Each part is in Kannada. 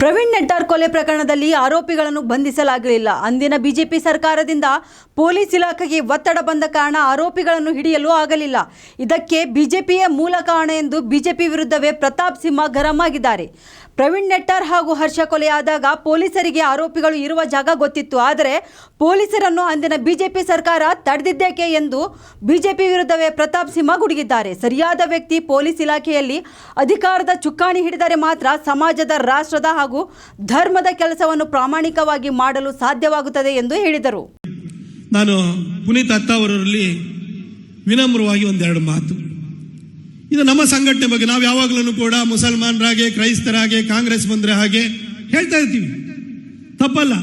ಪ್ರವೀಣ್ ನೆಟ್ಟಾರ್ ಕೊಲೆ ಪ್ರಕರಣದಲ್ಲಿ ಆರೋಪಿಗಳನ್ನು ಬಂಧಿಸಲಾಗಲಿಲ್ಲ ಅಂದಿನ ಬಿಜೆಪಿ ಸರ್ಕಾರದಿಂದ ಪೊಲೀಸ್ ಇಲಾಖೆಗೆ ಒತ್ತಡ ಬಂದ ಕಾರಣ ಆರೋಪಿಗಳನ್ನು ಹಿಡಿಯಲು ಆಗಲಿಲ್ಲ. ಇದಕ್ಕೆ ಬಿಜೆಪಿಯೇ ಮೂಲ ಕಾರಣ ಎಂದು ಬಿಜೆಪಿ ವಿರುದ್ಧವೇ ಪ್ರತಾಪ್ ಸಿಂಹ ಗರಂ ಆಗಿದ್ದಾರೆ ಪ್ರವೀಣ್ ನೆಟ್ಟಾರ್ ಹಾಗೂ ಹರ್ಷ ಕೊಲೆಯಾದಾಗ ಪೊಲೀಸರಿಗೆ ಆರೋಪಿಗಳು ಇರುವ ಜಾಗ ಗೊತ್ತಿತ್ತು. ಆದರೆ ಪೊಲೀಸರನ್ನು ಅಂದಿನ ಬಿಜೆಪಿ ಸರ್ಕಾರ ತಡೆದಿದ್ದೇಕೆ ಎಂದು ಬಿಜೆಪಿ ವಿರುದ್ಧವೇ ಪ್ರತಾಪ್ ಸಿಂಹ ಗುಡುಗಿದ್ದಾರೆ. ಸರಿಯಾದ ವ್ಯಕ್ತಿ ಪೊಲೀಸ್ ಇಲಾಖೆಯಲ್ಲಿ ಅಧಿಕಾರದ ಚುಕ್ಕಾಣಿ ಹಿಡಿದರೆ ಮಾತ್ರ ಸಮಾಜದ, ರಾಷ್ಟ್ರದ ಧರ್ಮದ ಕೆಲಸವನ್ನು ಪ್ರಾಮಾಣಿಕವಾಗಿ ಮಾಡಲು ಸಾಧ್ಯವಾಗುತ್ತದೆ ಎಂದು ಹೇಳಿದರು. ನಾನು ಪುನೀತ್ ಅತ್ತ ಅವರಲ್ಲಿ ವಿನಮ್ರವಾಗಿ ಒಂದೆರಡು ಮಾತು. ಇದು ನಮ್ಮ ಸಂಘಟನೆ ಬಗ್ಗೆ ನಾವು ಯಾವಾಗಲೂ ಕೂಡ ಮುಸಲ್ಮಾನರಾಗೆ, ಕ್ರೈಸ್ತರಾಗೆ, ಕಾಂಗ್ರೆಸ್ ಬಂದ್ರೆ ಹಾಗೆ ಹೇಳ್ತಾ ಇರ್ತೀವಿ. ತಪ್ಪಲ್ಲ.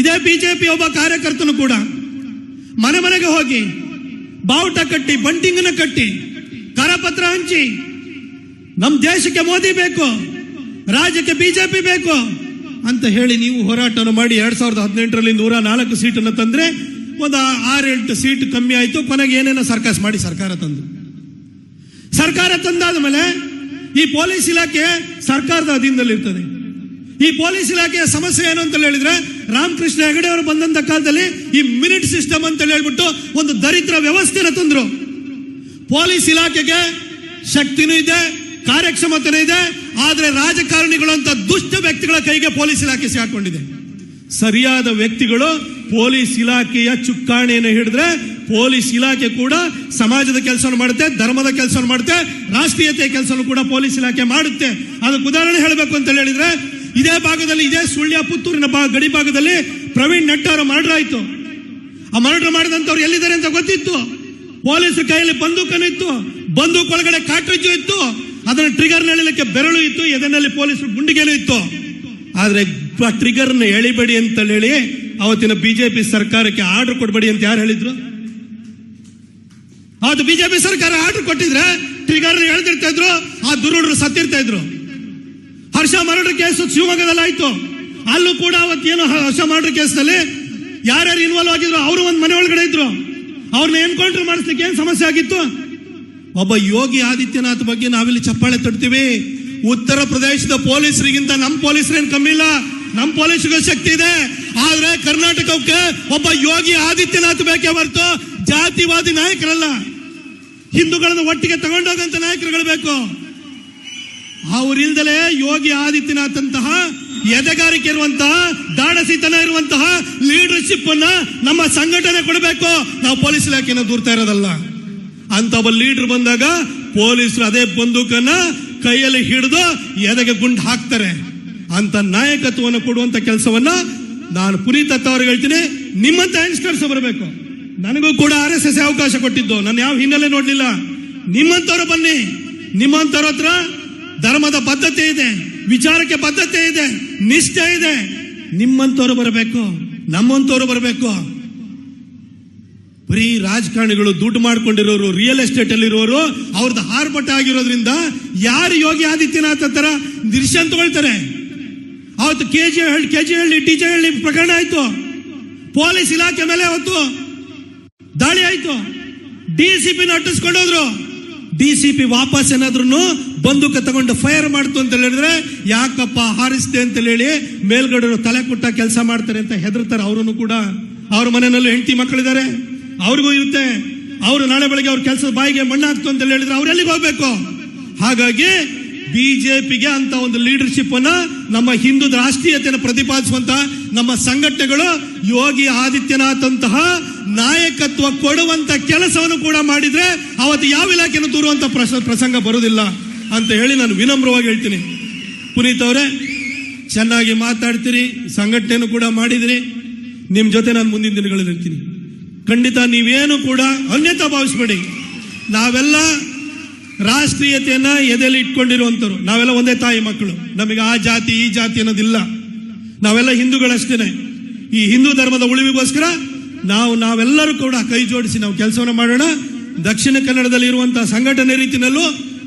ಇದೇ ಬಿಜೆಪಿ ಒಬ್ಬ ಕಾರ್ಯಕರ್ತನು ಕೂಡ ಮನೆ ಮನೆಗೆ ಹೋಗಿ ಬಾವುಟ ಕಟ್ಟಿ ಬಂಟಿಂಗನ ಕಟ್ಟಿ, ಕರಪತ್ರ ಹಂಚಿ ನಮ್ಮ ದೇಶಕ್ಕೆ ಮೋದಿ ಬೇಕು ರಾಜ್ಯಕ್ಕೆ ಬಿಜೆಪಿ ಬೇಕು ಅಂತ ಹೇಳಿ ನೀವು ಹೋರಾಟವನ್ನು ಮಾಡಿ ಎರಡ್ ಸಾವಿರದ ಹದಿನೆಂಟರಲ್ಲಿ ನೂರ ನಾಲ್ಕು ಸೀಟನ್ನು ತಂದ್ರೆ ಒಂದು ಆರೆಂಟು ಸೀಟ್ ಕಮ್ಮಿ ಆಯಿತು. ಕೊನೆಗೆ ಏನೇನೋ ಸರ್ಕಸ್ ಮಾಡಿ ಸರ್ಕಾರ ತಂದು. ಸರ್ಕಾರ ತಂದಾದ ಮೇಲೆ ಈ ಪೊಲೀಸ್ ಇಲಾಖೆ ಸರ್ಕಾರದ ಅಧೀನದಲ್ಲಿರ್ತದೆ. ಈ ಪೊಲೀಸ್ ಇಲಾಖೆಯ ಸಮಸ್ಯೆ ಏನು ಅಂತ ಹೇಳಿದ್ರೆ ರಾಮಕೃಷ್ಣ ಹೆಗಡೆ ಅವರು ಬಂದಂತ ಕಾಲದಲ್ಲಿ ಈ ಮಿನಿಟ್ ಸಿಸ್ಟಮ್ ಅಂತ ಹೇಳ್ಬಿಟ್ಟು ಒಂದು ದರಿದ್ರ ವ್ಯವಸ್ಥೆನ ತಂದ್ರು. ಪೊಲೀಸ್ ಇಲಾಖೆಗೆ ಶಕ್ತಿನೂ ಇದೆ ಕಾರ್ಯಕ್ಷಮತೆನೂ ಇದೆ, ಆದರೆ ರಾಜಕಾರಣಿಗಳು ಅಂತ ದುಷ್ಟ ವ್ಯಕ್ತಿಗಳ ಕೈಗೆ ಪೊಲೀಸ್ ಇಲಾಖೆ ಸಿಗಾಕೊಂಡಿದೆ ಸರಿಯಾದ ವ್ಯಕ್ತಿಗಳು ಪೊಲೀಸ್ ಇಲಾಖೆಯ ಚುಕ್ಕಾಣಿಯನ್ನು ಹಿಡಿದ್ರೆ ಪೊಲೀಸ್ ಇಲಾಖೆ ಕೂಡ ಸಮಾಜದ ಕೆಲಸ ಮಾಡುತ್ತೆ, ಧರ್ಮದ ಕೆಲಸ ಮಾಡುತ್ತೆ, ರಾಷ್ಟ್ರೀಯತೆಯ ಕೆಲಸವನ್ನು ಕೂಡ ಪೊಲೀಸ್ ಇಲಾಖೆ ಮಾಡುತ್ತೆ. ಅದಕ್ಕೆ ಉದಾಹರಣೆ ಹೇಳಬೇಕು ಅಂತ ಹೇಳಿದ್ರೆ, ಇದೇ ಭಾಗದಲ್ಲಿ, ಇದೇ ಸುಳ್ಯ ಪುತ್ತೂರಿನ ಗಡಿ ಭಾಗದಲ್ಲಿ ಪ್ರವೀಣ್ ನಟ್ಟಾರ ಮರ್ಡರ್ ಆಯ್ತು. ಆ ಮರ್ಡರ್ ಮಾಡಿದಂತವ್ರು ಎಲ್ಲಿದ್ದಾರೆ ಅಂತ ಗೊತ್ತಿತ್ತು. ಪೊಲೀಸರ ಕೈಯಲ್ಲಿ ಬಂದೂಕನು ಇತ್ತು. ಬಂದೂಕ್ ಒಳಗಡೆ ಕಾಟ್ರಿಜ್ಜು ಇತ್ತು. ಅದನ್ನ ಟ್ರಿಗರ್ನ ಎಳಿಲಿಕ್ಕೆ ಬೆರಳು ಇತ್ತು, ಎದೆನಲ್ಲಿ ಪೊಲೀಸರು ಗುಂಡಿಗೆಲು ಇತ್ತು. ಆದ್ರೆ ಟ್ರಿಗರ್ನ ಎಳಿಬೇಡಿ ಅಂತ ಹೇಳಿ ಅವತ್ತಿನ ಬಿಜೆಪಿ ಸರ್ಕಾರಕ್ಕೆ ಆರ್ಡರ್ ಕೊಡಬೇಡಿ ಅಂತ ಯಾರು ಹೇಳಿದ್ರು? ಅವತ್ತು ಬಿಜೆಪಿ ಸರ್ಕಾರ ಆರ್ಡರ್ ಕೊಟ್ಟಿದ್ರೆ ಟ್ರಿಗರ್ ಎಳ್ದಿರ್ತಾ ಇದ್ರು, ಆ ದುರುಡರು ಸತ್ತಿರ್ತಾ ಇದ್ರು. ಹರ್ಷ ಮರಡ್ರ ಕೇಸ್ ಶಿವಮೊಗ್ಗದಲ್ಲಿ ಆಯ್ತು. ಅಲ್ಲೂ ಕೂಡ ಅವತ್ತೇನು ಹರ್ಷ ಮರ್ಡರ್ ಕೇಸ್ನಲ್ಲಿ ಯಾರ್ಯಾರು ಇನ್ವಾಲ್ವ್ ಆಗಿದ್ರು, ಅವರು ಒಂದು ಮನೆ ಒಳಗಡೆ ಇದ್ರು. ಅವ್ರನ್ನ ಎನ್ಕೌಂಟರ್ ಮಾಡಿಸ್ಲಿಕ್ಕೆ ಏನ್ ಸಮಸ್ಯೆ ಆಗಿತ್ತು? ಒಬ್ಬ ಯೋಗಿ ಆದಿತ್ಯನಾಥ್ ಬಗ್ಗೆ ನಾವಿಲ್ಲಿ ಚಪ್ಪಾಳೆ ತಡ್ತೀವಿ ಉತ್ತರ ಪ್ರದೇಶದ ಪೊಲೀಸರಿಗಿಂತ ನಮ್ಮ ಪೊಲೀಸರೇನು ಕಮ್ಮಿ ಇಲ್ಲ. ನಮ್ಮ ಪೊಲೀಸರಿಗೂ ಶಕ್ತಿ ಇದೆ. ಆದ್ರೆ ಕರ್ನಾಟಕಕ್ಕೆ ಒಬ್ಬ ಯೋಗಿ ಆದಿತ್ಯನಾಥ್ ಬೇಕೇ ಹೊರತು ಜಾತಿವಾದಿ ನಾಯಕರಲ್ಲ. ಹಿಂದೂಗಳನ್ನು ಒಟ್ಟಿಗೆ ತಗೊಂಡೋಗಂತ ನಾಯಕರುಗಳು ಬೇಕು. ಅವರಿಲ್ದಲೇ ಯೋಗಿ ಆದಿತ್ಯನಾಥ್ ಅಂತಹ ಎದೆಗಾರಿಕೆ ಇರುವಂತಹ ದಾಡಸಿತನ ಇರುವಂತಹ ಲೀಡರ್ಶಿಪ್ ಅನ್ನ ನಮ್ಮ ಸಂಘಟನೆ ಕೊಡಬೇಕು. ನಾವು ಪೊಲೀಸ್ ಇಲಾಖೆಯನ್ನು ದೂರ್ತಾ ಇರೋದಲ್ಲ. ಅಂತ ಒಬ್ಬ ಲೀಡರ್ ಬಂದಾಗ ಪೊಲೀಸರು ಅದೇ ಬಂದೂಕನ್ನ ಕೈಯಲ್ಲಿ ಹಿಡಿದು ಎದೆಗೆ ಗುಂಡು ಹಾಕ್ತಾರೆ. ಅಂತ ನಾಯಕತ್ವವನ್ನು ಕೊಡುವಂತ ಕೆಲಸವನ್ನ ನಾನು ಪುನೀತ್ ಅವ್ರಿಗೆ ಹೇಳ್ತೀನಿ. ನಿಮ್ಮಂತ ಯಂಗ್ಸ್ಟರ್ಸ್ ಬರಬೇಕು. ನನಗೂ ಕೂಡ ಆರ್ ಎಸ್ ಎಸ್ ಅವಕಾಶ ಕೊಟ್ಟಿದ್ದು. ನಾನು ಯಾವ ಹಿನ್ನೆಲೆ ನೋಡ್ಲಿಲ್ಲ. ನಿಮ್ಮಂತವ್ರು ಬನ್ನಿ. ನಿಮ್ಮಂತವ್ರ ಹತ್ರ ಧರ್ಮದ ಬದ್ಧತೆ ಇದೆ. ವಿಚಾರಕ್ಕೆ ಬದ್ಧತೆ ಇದೆ. ನಿಷ್ಠೆ ಇದೆ. ನಿಮ್ಮಂತವ್ರು ಬರಬೇಕು. ನಮ್ಮಂತವ್ರು ಬರಬೇಕು. ಬರೀ ರಾಜಕಾರಣಿಗಳು ದುಡ್ಡು ಮಾಡ್ಕೊಂಡಿರೋರು ರಿಯಲ್ ಎಸ್ಟೇಟ್ ಅಲ್ಲಿ ಇರೋರು ಅವ್ರದ್ದು ಹಾರ್ಬಟ ಆಗಿರೋದ್ರಿಂದ ಯಾರು ಯೋಗಿ ಆದಿತ್ಯನಾಥ್ ತರ ನಿರ್ಶನ್ ತಗೊಳ್ತಾರೆ? ಅವತ್ತು K G Halli K G Halli T G Halli ಪ್ರಕರಣ ಆಯ್ತು. ಪೊಲೀಸ್ ಇಲಾಖೆ ಮೇಲೆ ಅವತ್ತು ದಾಳಿ ಆಯ್ತು. ಡಿ ಸಿ ಪಿ ಅಟ್ಟಿಸ್ಕೊಂಡೋದ್ರು ಡಿ ಸಿ ಪಿ ವಾಪಸ್ ಏನಾದ್ರು ಬಂದೂಕ ತಗೊಂಡು ಫೈರ್ ಮಾಡ್ತು ಅಂತ ಹೇಳಿದ್ರೆ, ಯಾಕಪ್ಪ ಹಾರಿಸ್ತೆ ಅಂತ ಹೇಳಿ ಮೇಲ್ಗಡೆ ತಲೆ ಕುಟ್ಟ ಕೆಲಸ ಮಾಡ್ತಾರೆ ಅಂತ ಹೆದರ್ತಾರೆ ಅವರನ್ನು ಕೂಡ. ಅವ್ರ ಮನೆಯಲ್ಲೂ ಹೆಂಡತಿ ಮಕ್ಕಳಿದ್ದಾರೆ. ಅವ್ರಿಗೂ ಇರುತ್ತೆ. ಅವರು ನಾಳೆ ಬೆಳಗ್ಗೆ ಅವ್ರ ಕೆಲಸದ ಬಾಯಿಗೆ ಮಣ್ಣು ಹಾಕ್ತು ಅಂತ ಹೇಳಿದ್ರೆ ಅವ್ರು ಎಲ್ಲಿಗೆ ಹೋಗ್ಬೇಕು? ಹಾಗಾಗಿ ಬಿಜೆಪಿಗೆ ಅಂತ ಒಂದು ಲೀಡರ್ಶಿಪ್ ಅನ್ನ ನಮ್ಮ ಹಿಂದೂ ರಾಷ್ಟ್ರೀಯತೆಯನ್ನು ಪ್ರತಿಪಾದಿಸುವಂತ ನಮ್ಮ ಸಂಘಟನೆಗಳು ಯೋಗಿ ಆದಿತ್ಯನಾಥ್ ಅಂತಹ ನಾಯಕತ್ವ ಕೊಡುವಂತ ಕೆಲಸವನ್ನು ಕೂಡ ಮಾಡಿದ್ರೆ ಅವತ್ತು ಯಾವ ಇಲಾಖೆಯನ್ನು ದೂರುವಂತ ಪ್ರಸ- ಪ್ರಸಂಗ ಬರುವುದಿಲ್ಲ ಅಂತ ಹೇಳಿ ನಾನು ವಿನಮ್ರವಾಗಿ ಹೇಳ್ತೀನಿ. ಪುನೀತ್ ಅವರೇ, ಚೆನ್ನಾಗಿ ಮಾತಾಡ್ತೀರಿ, ಸಂಘಟನೆಯನ್ನು ಕೂಡ ಮಾಡಿದಿರಿ. ನಿಮ್ಮ ಜೊತೆ ನಾನು ಮುಂದಿನ ದಿನಗಳಲ್ಲಿ ಇರ್ತೀನಿ. ಖಂಡಿತ ನೀವೇನು ಕೂಡ ಅನ್ಯತ ಭಾವಿಸ್ಬೇಡಿ. ನಾವೆಲ್ಲ ರಾಷ್ಟ್ರೀಯತೆಯನ್ನ ಎದೆಯಲ್ಲಿ ಇಟ್ಕೊಂಡಿರುವಂತರು ನಾವೆಲ್ಲ ಒಂದೇ ತಾಯಿ ಮಕ್ಕಳು. ನಮಗೆ ಆ ಜಾತಿ, ಈ ಜಾತಿ ಅನ್ನೋದಿಲ್ಲ. ನಾವೆಲ್ಲ ಹಿಂದೂಗಳಷ್ಟೇನೆ. ಈ ಹಿಂದೂ ಧರ್ಮದ ಉಳಿವಿಗೋಸ್ಕರ ನಾವು, ನಾವೆಲ್ಲರೂ ಕೂಡ ಕೈ ಜೋಡಿಸಿ ನಾವು ಕೆಲಸವನ್ನು ಮಾಡೋಣ. ದಕ್ಷಿಣ ಕನ್ನಡದಲ್ಲಿ ಇರುವಂತಹ ಸಂಘಟನೆ ರೀತಿಯಲ್ಲೂ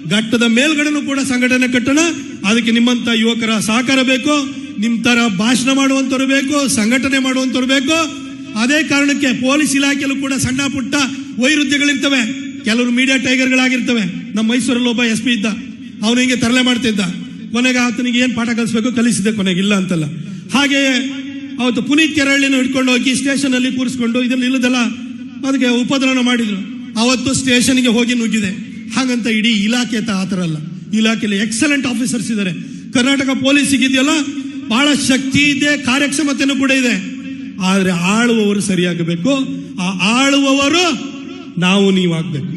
ಘಟ್ಟದ ಮೇಲ್ಗಡೆನೂ ಕೂಡ ಸಂಘಟನೆ ಕಟ್ಟೋಣ. ಅದಕ್ಕೆ ನಿಮ್ಮಂತ ಯುವಕರ ಸಹಕಾರ ಬೇಕು. ನಿಮ್ಮ ತರ ಭಾಷಣ ಮಾಡುವಂತವ್ರು ಬೇಕು, ಸಂಘಟನೆ ಮಾಡುವಂತವ್ರು ಬೇಕು. ಅದೇ ಕಾರಣಕ್ಕೆ ಪೊಲೀಸ್ ಇಲಾಖೆಯಲ್ಲೂ ಕೂಡ ಸಣ್ಣ ಪುಟ್ಟ ವೈರುಧ್ಯಗಳಿರ್ತವೆ. ಕೆಲವರು ಮೀಡಿಯಾ ಟೈಗರ್ಗಳಾಗಿರ್ತವೆ. ನಮ್ಮ ಮೈಸೂರಲ್ಲಿ ಒಬ್ಬ ಎಸ್ ಪಿ ಇದ್ದ. ಅವನು ಹಿಂಗೆ ತರಲೆ ಮಾಡ್ತಿದ್ದ. ಕೊನೆಗೆ ಆತನಿಗೆ ಏನು ಪಾಠ ಕಲಿಸ್ಬೇಕು ಕಲಿಸಿದೆ ಕೊನೆಗೆ, ಇಲ್ಲ ಅಂತಲ್ಲ. ಹಾಗೆಯೇ ಅವತ್ತು ಪುನೀತ್ ಕೆರಳಿನ ಹಿಡ್ಕೊಂಡು ಹೋಗಿ ಸ್ಟೇಷನ್ ಅಲ್ಲಿ ಕೂರಿಸ್ಕೊಂಡು ಇದ್ರಲ್ಲಿ ಇಲ್ಲದಲ್ಲ, ಅದಕ್ಕೆ ಉಪದ್ರವ ಮಾಡಿದ್ರು. ಅವತ್ತು ಸ್ಟೇಷನ್ಗೆ ಹೋಗಿ ನುಗ್ಗಿದೆ. ಹಾಗಂತ ಇಡೀ ಇಲಾಖೆ ತ ಆ ಥರ ಅಲ್ಲ. ಇಲಾಖೆಯಲ್ಲಿ ಎಕ್ಸಲೆಂಟ್ ಆಫೀಸರ್ಸ್ ಇದ್ದಾರೆ. ಕರ್ನಾಟಕ ಪೊಲೀಸ್ ಸಿಗಿದೆಯಲ್ಲ ಬಹಳ ಶಕ್ತಿ ಇದೆ, ಕಾರ್ಯಕ್ಷಮತೆನೂ ಕೂಡ ಇದೆ. ಆದ್ರೆ ಆಳುವವರು ಸರಿಯಾಗಬೇಕು. ಆ ಆಳುವವರು ನಾವು ನೀವಾಗಬೇಕು.